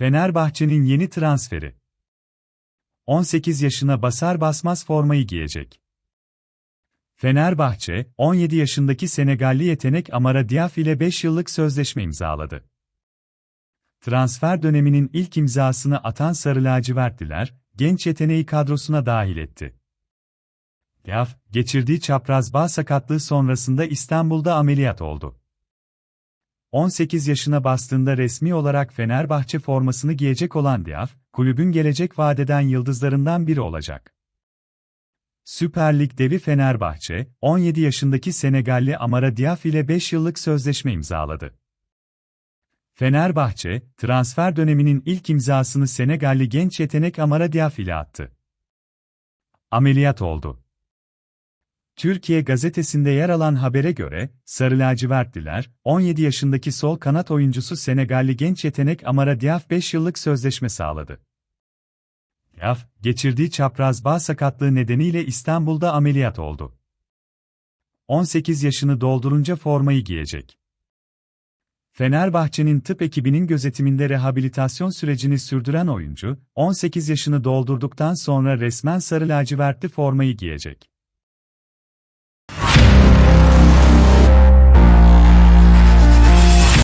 Fenerbahçe'nin yeni transferi. 18 yaşına basar basmaz formayı giyecek. Fenerbahçe, 17 yaşındaki Senegalli yetenek Amara Diaf ile 5 yıllık sözleşme imzaladı. Transfer döneminin ilk imzasını atan Sarı Lacivertliler, genç yeteneği kadrosuna dahil etti. Diaf, geçirdiği çapraz bağ sakatlığı sonrasında İstanbul'da ameliyat oldu. 18 yaşına bastığında resmi olarak Fenerbahçe formasını giyecek olan Diaf, kulübün gelecek vadeden yıldızlarından biri olacak. Süper Lig devi Fenerbahçe, 17 yaşındaki Senegalli Amara Diaf ile 5 yıllık sözleşme imzaladı. Fenerbahçe, transfer döneminin ilk imzasını Senegalli genç yetenek Amara Diaf ile attı. Ameliyat oldu. Türkiye gazetesinde yer alan habere göre, Sarı Lacivertliler, 17 yaşındaki sol kanat oyuncusu Senegalli genç yetenek Amara Diaf 5 yıllık sözleşme sağladı. Diaf, geçirdiği çapraz bağ sakatlığı nedeniyle İstanbul'da ameliyat oldu. 18 yaşını doldurunca formayı giyecek. Fenerbahçe'nin tıp ekibinin gözetiminde rehabilitasyon sürecini sürdüren oyuncu, 18 yaşını doldurduktan sonra resmen sarı lacivertli formayı giyecek.